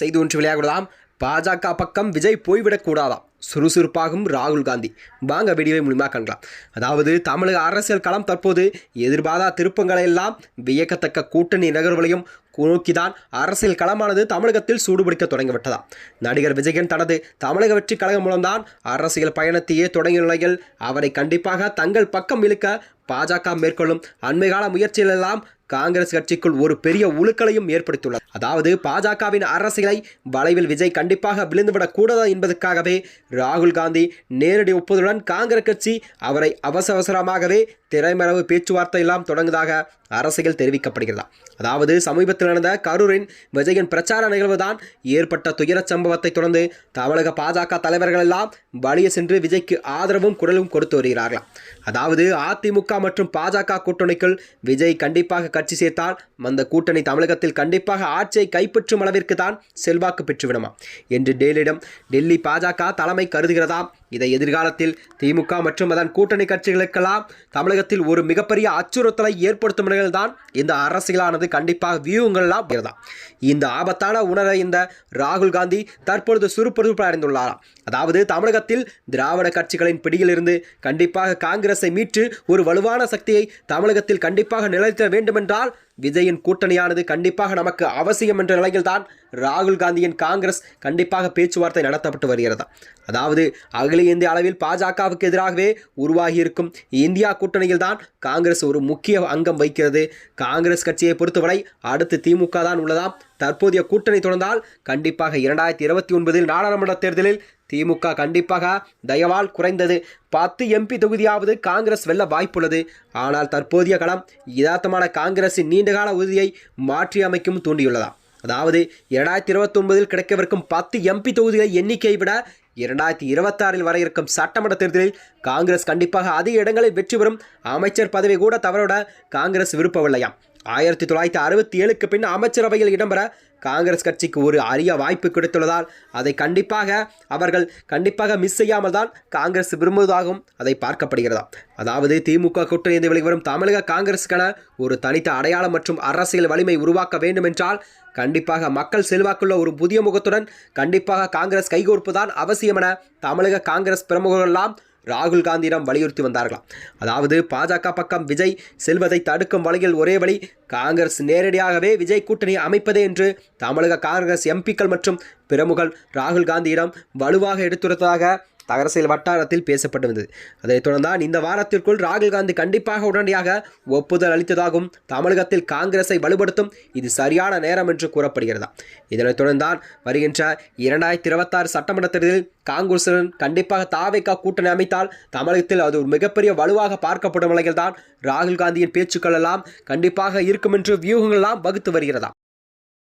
செய்து ஒன்று விளையாடலாம் பாஜக பக்கம் விஜய் போய்விடக்கூடாதாம் சுறுசுறுப்பாகும் ராகுல் காந்தி. வாங்க வீடியோவை மூலியமாக காணலாம் அதாவது தமிழக அரசியல் களம் தற்போது எதிர்பாரா திருப்பங்களை எல்லாம் வியக்கத்தக்க கூட்டணி நகர்வுகளையும் நோக்கிதான் அரசியல் களமானது தமிழகத்தில் சூடுபிடிக்க தொடங்கிவிட்டதாம். நடிகர் விஜயன் தனது தமிழக வெற்றி கழகம் மூலம்தான் அரசியல் பயணத்தையே தொடங்கிய நிலையில் அவரை கண்டிப்பாக தங்கள் பக்கம் இழுக்க பாஜக மேற்கொள்ளும் அண்மைகால முயற்சிகளெல்லாம் காங்கிரஸ் கட்சிக்குள் ஒரு பெரிய உழுக்களையும் ஏற்படுத்தியுள்ளது. அதாவது பாஜகவின் அரசியலை வளைவில் விஜய் கண்டிப்பாக விழுந்துவிடக்கூடாதா என்பதற்காகவே ராகுல் காந்தி நேரடி ஒப்புதலுடன் காங்கிரஸ் கட்சி அவரை அவசர அவசரமாகவே திரைமறைவு பேச்சுவார்த்தை எல்லாம் தொடங்குவதாக அரசியல் தெரிவிக்கப்படுகிறதா. அதாவது சமீபத்தில் நடந்த கரூரின் விஜயன் பிரச்சார நிகழ்வுதான் ஏற்பட்ட துயரச் சம்பவத்தை தொடர்ந்து தமிழக பாஜக தலைவர்கள் எல்லாம் வழியே சென்று விஜய்க்கு ஆதரவும் குரலும் கொடுத்து வருகிறார்களாம் அதாவது அதிமுக மற்றும் பாஜக கூட்டணிக்குள் விஜய் கண்டிப்பாக கட்சி சேர்த்தால் அந்த கூட்டணி தமிழகத்தில் கண்டிப்பாக ஆட்சியை கைப்பற்றும் அளவிற்கு தான் செல்வாக்கு பெற்றுவிடுமா? என்று டெல்லியிடம் டெல்லி பாஜக தலைமை கருதுகிறதா இதை எதிர்காலத்தில் திமுக மற்றும் அதன் கூட்டணி கட்சிகளுக்கெல்லாம் தமிழகத்தில் ஒரு மிகப்பெரிய அச்சுறுத்தலை ஏற்படுத்தும் நிலையில்தான் இந்த அரசியலானது. கண்டிப்பாக வியூகங்கள்லாம் தான் இந்த ஆபத்தான உணரை இந்த ராகுல் காந்தி தற்பொழுது சுறுசுறுப்பு அடைந்துள்ளாராம் அதாவது தமிழகத்தில் திராவிட கட்சிகளின் பிடியிலிருந்து கண்டிப்பாக காங்கிரஸை மீட்டு ஒரு வலுவான சக்தியை தமிழகத்தில் கண்டிப்பாக நிலைத்த வேண்டுமென்றால் விஜயின் கூட்டணியானது கண்டிப்பாக நமக்கு அவசியம் என்ற நிலையில்தான் ராகுல் காந்தியின் காங்கிரஸ் கண்டிப்பாக பேச்சுவார்த்தை நடத்தப்பட்டு வருகிறது. அதாவது அகில இந்திய அளவில் பாஜகவுக்கு எதிராகவே உருவாகியிருக்கும் இந்தியா கூட்டணியில் தான் காங்கிரஸ் ஒரு முக்கிய அங்கம் வைக்கிறது காங்கிரஸ் கட்சியை பொறுத்தவரை அடுத்து திமுக தான் உள்ளதாம். தற்போதைய கூட்டணி தொடர்ந்தால் கண்டிப்பாக இரண்டாயிரத்தி இருபத்தி ஒன்பதில் நாடாளுமன்ற தேர்தலில் திமுக கண்டிப்பாக தயவால் குறைந்தது பத்து எம்பி தொகுதியாவது காங்கிரஸ் வெல்ல வாய்ப்புள்ளது. ஆனால் தற்போதைய களம் யதார்த்தமான காங்கிரசின் நீண்டகால உறுதியை மாற்றி அமைக்கும் அதாவது இரண்டாயிரத்தி இருபத்தொன்பதில் கிடைக்கவிருக்கும் பத்து எம்பி தொகுதிகளை எண்ணிக்கையை விட இரண்டாயிரத்தி இருபத்தாறில் வர இருக்கும் சட்டமன்ற தேர்தலில் காங்கிரஸ் கண்டிப்பாக அதிக இடங்களில் வெற்றி பெறும் அமைச்சர் பதவி கூட தவறவிட காங்கிரஸ் விருப்பமில்லையாம் ஆயிரத்தி தொள்ளாயிரத்தி அறுபத்தி ஏழுக்கு பின் அமைச்சரவையில் இடம்பெற காங்கிரஸ் கட்சிக்கு ஒரு அரிய வாய்ப்பு கிடைத்துள்ளதால் அதை கண்டிப்பாக அவர்கள் கண்டிப்பாக மிஸ் செய்யாமல் தான் காங்கிரஸ் விரும்புவதாகவும் அதை பார்க்கப்படுகிறதா. அதாவது திமுக கூட்டணி வெளிவரும் தமிழக காங்கிரஸுக்கான ஒரு தனித்த அடையாளம் மற்றும் அரசியல் வலிமை உருவாக்க வேண்டும் என்றால் கண்டிப்பாக மக்கள் செல்வாக்குள்ள ஒரு புதிய முகத்துடன் கண்டிப்பாக காங்கிரஸ் கைகோர்ப்புதான் அவசியம் என தமிழக காங்கிரஸ் பிரமுகர்களெல்லாம் ராகுல் காந்தியிடம் வலியுறுத்தி வந்தார்களாம். அதாவது பாஜக பக்கம் விஜய் செல்வதை தடுக்கும் வழியில் ஒரே வழி காங்கிரஸ் நேரடியாகவே விஜய் கூட்டணி அமைப்பதே என்று தமிழக காங்கிரஸ் எம்பிக்கள் மற்றும் பிரமுகர் ராகுல் காந்தியிடம் வலுவாக எடுத்துரைத்ததாக அரசியல் வட்டாரத்தில் பேசப்பட்டு வந்தது. அதைத் தொடர்ந்தான் இந்த வாரத்திற்குள் ராகுல் காந்தி கண்டிப்பாக உடனடியாக ஒப்புதல் அளித்ததாகவும் தமிழகத்தில் காங்கிரஸை வலுப்படுத்தும் இது சரியான நேரம் என்று கூறப்படுகிறதா. இதனைத் தொடர்ந்தான் வருகின்ற இரண்டாயிரத்தி இருபத்தாறு சட்டமன்ற தேர்தலில் காங்கிரசுடன் கண்டிப்பாக தாவேக்கா கூட்டணி அமைத்தால் தமிழகத்தில் அது ஒரு மிகப்பெரிய வலுவாக பார்க்கப்படும் நிலையில்தான் ராகுல் காந்தியின் பேச்சுக்கள் எல்லாம் கண்டிப்பாக இருக்கும் என்று வியூகங்கள் எல்லாம் வகுத்து வருகிறதா.